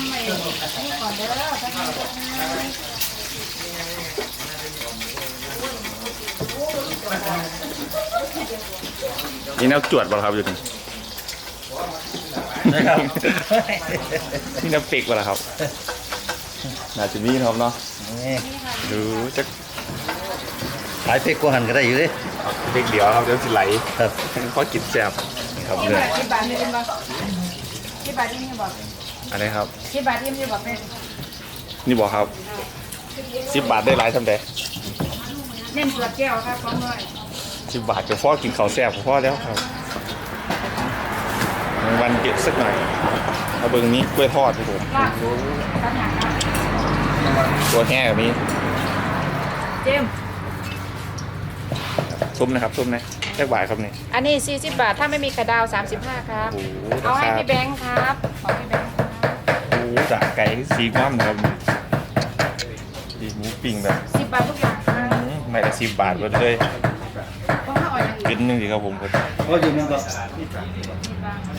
ำไอ้นี่ก่อนเด้อแป๊บนึงนะนี่แนวจวดบ่ครับอยู่นี่ นะครับ นี่แนวปิกบ่ล่ะครับ น่าจะมีนะครับเนาะนี่ดูจะขายเป็กกว่าหันก็ได้อยู่ดิปิกเดียวครับเดี๋ยวสิไหลครับพอกินแซ่บนี่ครับกี่เนื้อบาทกี่บาทมีเป็นบ่กี่บาทที่นี่บอก อันนี้ครับกี่บาทที่นี่บอกเป็นนี่บอกครับสิบบาทได้หลายทำไดเน้นตัวแก้วครับพร้อมด้วยสิบบาทจะพ่อกินข้าวแซ่บกับพ่อแล้วครับรางวันเก็บสักหน่อยเอาเบิ่งนี้กล้วยทอดครับผมลาบตำหนักนะตัวแห้กับนี้เจมส์ซุ้มนะครับซุ้มนะแค่บาทครับนี่อันนี้ 40 บาท ถ้าไม่มีกระดาว 35 ครับ โอ้โหเอาให้ราคาพี่แบงค์ครับ ขอพี่แบงค์ครับโอ้โห จากไก่สีง้อมนะครับดีหมูปิ้งแบบ10บาททุกอย่างครับอื้อไม่ละสิบบาทหมดเลยเพราะว่าอ่อยอย่างกิอื่นนหนึงสิครับผมคนก็อยู่มันก็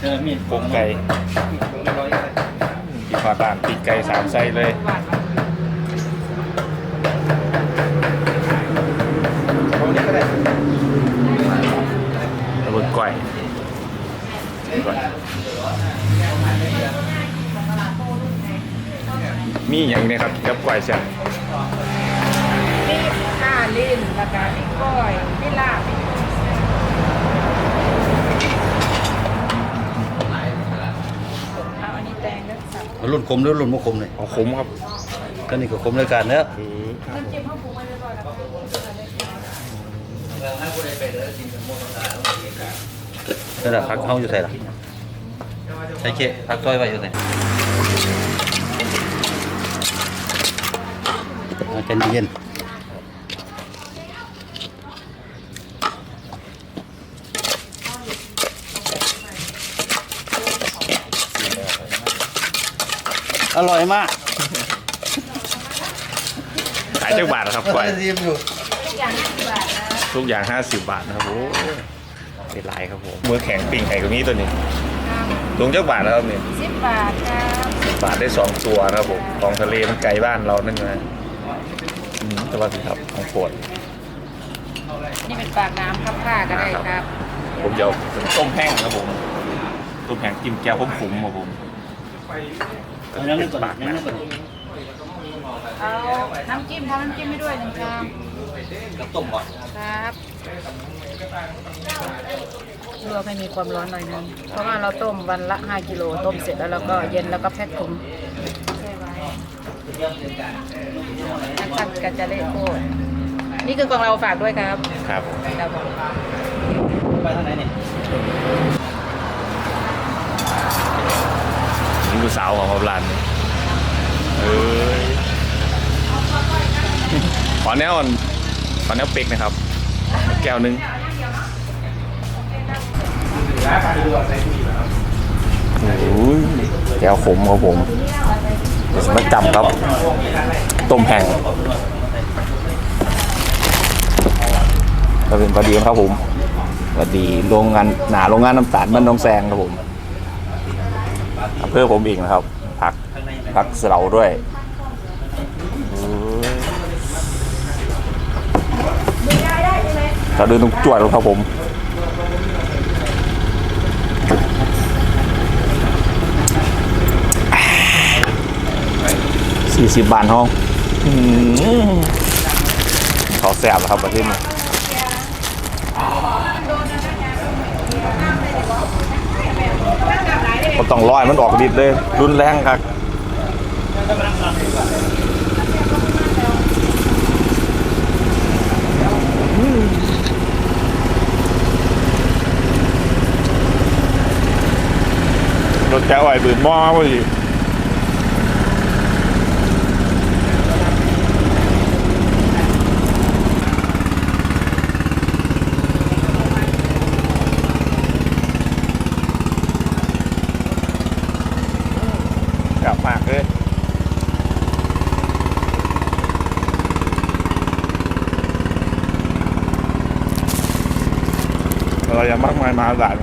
เออมีดโปงไก่ปีพาตานปีกไก่สามไส้เลยบาทระเบิดก่อยก่อย มีอย่างนี้ครับกับก่อยเสียมีข้าลิ้นแล้วก็มีก้อยมีลาบมีเอาอันนี้แตงด้วยสับรุ่นคมหรือรุ่นบ่คมเลยเอาขมครับก็นี่ก็คมรายการเนื้อเออน้ำจิ้มข้าวปรุงไว้เรียบร้อยแล้วครับนั่นแหละพักเฮาอยู่ใส่ล่ะใส่เกะพักซอยไว้อยู่ใส่เอา ใจเย็นอร่อยมากขายจักบาทนะครับก่อยซีมอยู่ทุกอย่าง50บาทนะทุกอย่าง 50 บาทนะครับโอ้เป็นไรครับผมมือแข็งปิ่งไข่ตรงนี้ตัวนี้ลงจักบาทแล้วครับนี่สิบบาทครับ บาทได้สองตัวนะครับผมของทะเลมันไกลบ้านเรานั่นนะอืม แต่ว่าสิครับของโปรดนี่เป็นปากน้ำครับผ้าก็ได้ครับผมจะเอาเป็นต้มแห้งครับผมต้มแห้งจิ้มแก้วผมขุมครับผมเอายังนึงก่อนบาทยังนะนึงก่อนเอาน้ำจิ้มทำน้ำจิ้มให้ด้วยหนึ่งชามกับต้มบ่ครับลวกให้มีความร้อนหน่อยนึงเพราะว่าเราต้มวันละ 5 กิโลต้มเสร็จแล้วเราก็เย็นแล้วก็แพ็คถุงใช่ไว้ อันตันกันจะเละโคตรนี่คือกองเราฝากด้วยครับครับครับผมไปทางไหนนี่นี่คือสาวของร้านนี้เอ้ยขอแนวอ่อนขอแนวเป็กนะครับ แก้วหนึงโอ้ยแก้วขมครับผม เดี๋ยวจะมาจำครับ ต้มแห้งก็เป็นพอดีครับผมพอดีโรงงานหนาโรงงานน้ำตาลบ้านหน้องแซงครับผมอำเพื่อผมอีกนะครับพักพักเสลาด้วยโอ้ยเราเดินตรงจวดแล้วครับผม สี่สิบบาทห้องอื้อหือเขาแสบแล้วครับประเทศนี้ก็ต้องร้อยมันออกดิดเลย รุนแรงครับรถแก้วไอ้บืนมอมาพอดี มายมหาศาลม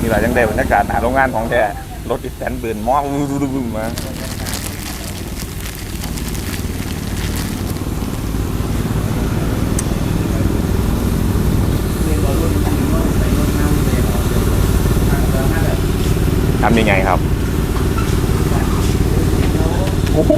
นี่แหละยังได้บรรยากาศหาโรงงานของแท้รถอีแตนเบิร์นมอกมา ทำยังไงครับโอ้โห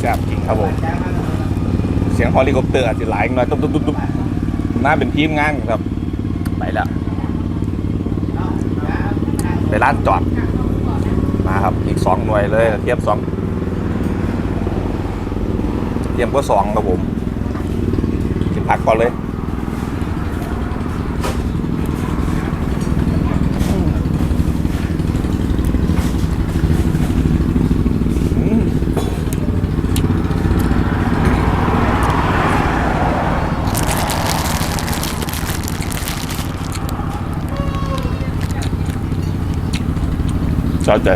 แซ่บจริงครับผม เสียงเฮลิคอปเตอร์อาจจะหลายหน่อยตุ๊บตุ๊บตุ๊บตุ๊บน่าเป็นทีมงานครับ ไปแล้วไปร้านจอดมาครับอีกสองหน่วยเลยเทียบสองเทียมก็สองครับผมกินผักก่อนเลย ชอบใจ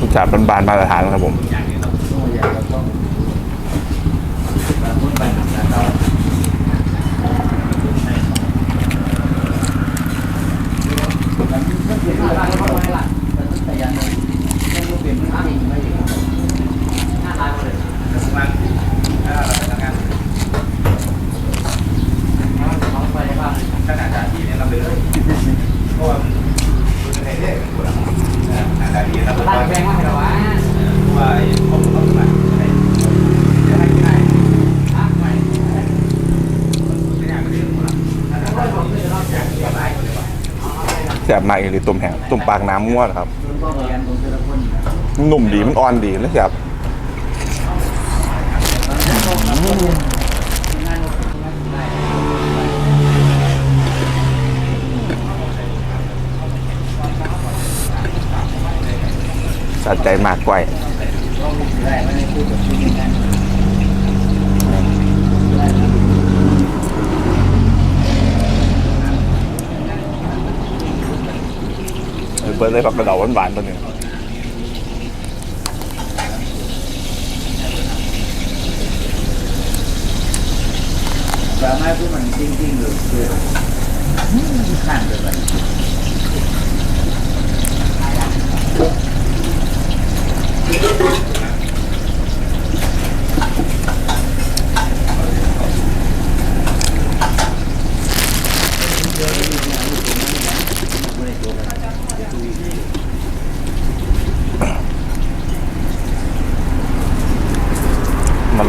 รสชาติบานๆมาตรฐานครับผม ร้านแพงมากเหรอวะ แซ่บมากเลยต้มแห้งต้มปากน้ำง่วนครับ นุ่มดีมันอ่อนดีนะแซ่บสะใจมากกว่า เบิร์ดเลยผักกระเดาหวานๆตัวหนึงแบบไม่พูดมันจริงๆหรือคือข้างเลยไป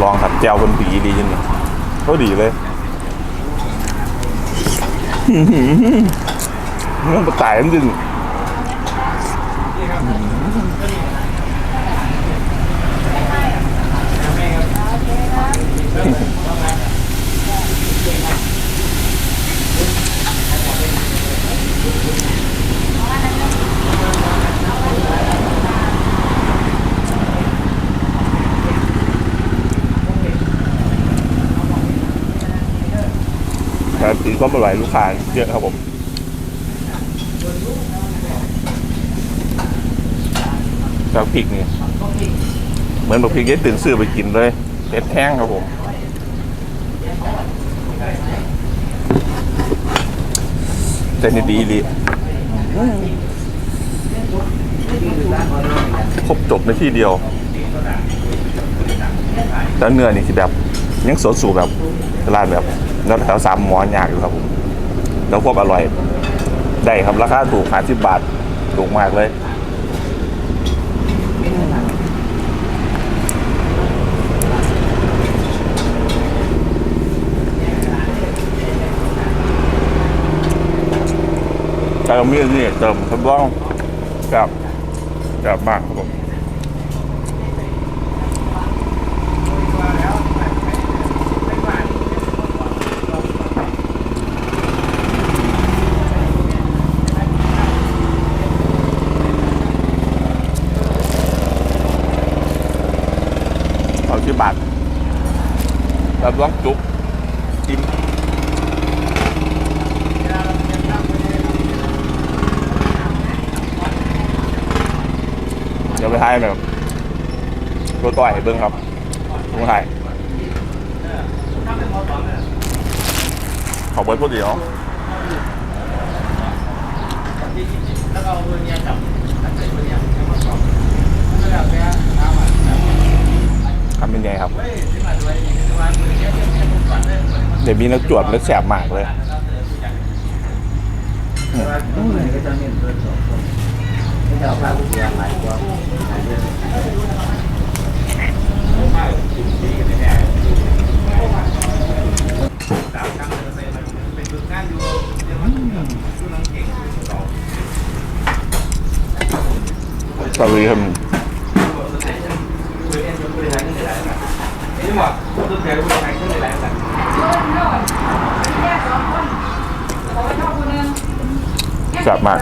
ลองครับแจวบนผีดีจริง ๆก็ดีเลยมันตายจริง แต่ตีก็ไม่ไหวลูกค้าเยอะครับผมจากพริกนี่เหมือนแบบพริกที่ตื่นซื้อไปกินเลยเผ็ดแห้งครับผมแต่นี่ดีดีครบจบในที่เดียวแล้วเนื้อนี่สิแบบยังสดสู่แบบตลาดแบบ แล้วแถวสามหมอนอยากอยู่ครับผมแล้วควบอร่อย ได้ครับราคาถูกหาสิบบาทถูกมากเลยเติมนี่นี่เติมคำบบ้องกับกับมากครับผม แบบบ้องจุกจิ้มเดี๋ยวไปถ่ายแบบตัวต่อยเบิ้งครับลุงถ่ายขอเบิร์พูดดีเนาะทำเป็นไงครับเดี๋ยวมีนักจวดแล้วแสบมาก เลยตรงไหนก็จะเห็นเพื่อนสองคนไม่จะเอาพาผู้เสียห ลายกว่าหลายเรื่องสวัสดีครับแซ่บมา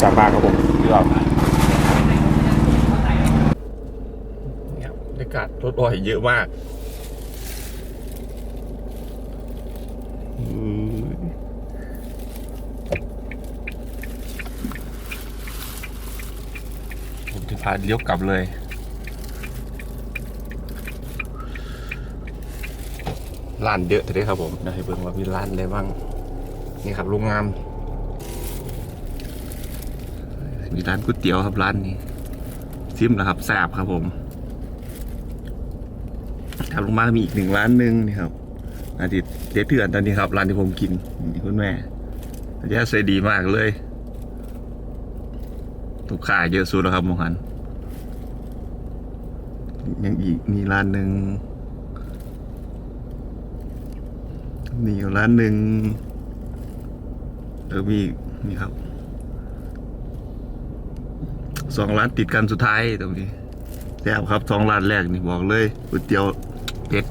แซ่บ มากครับผมยอดเนี่ยบรรยากาศรถอ้อยเยอะมากผมจะพาเลี้ยวกลับเลยร้านเยอะเลยครับผมเดี๋ยวให้เบิ่งว่ามีร้านอะไรบ้าง นี่ครับโรงงาน มีร้านก๋วยเตี๋ยวครับร้านนี้ซิมแล้วครับแซ่บครับผมทางลงมามีอีกหนึ่งร้านหนึ่งนี่ครับอาทิตย์เด็ดเถื่อนตอนนี้ครับร้านที่ผมกินนี่คุณแม่อาจารย์ใจดีมากเลยลูกค้าเยอะสุดแล้วครับมงหันยังอีกมีร้านหนึ่งมีร้านหนึ่งเออมีอีกนี่ครับ สองร้านติดกันสุดท้ายตรงนี้แซ่บครับสองร้านแรกนี่บอกเลยก๋วยเตี๋ยวเป็ด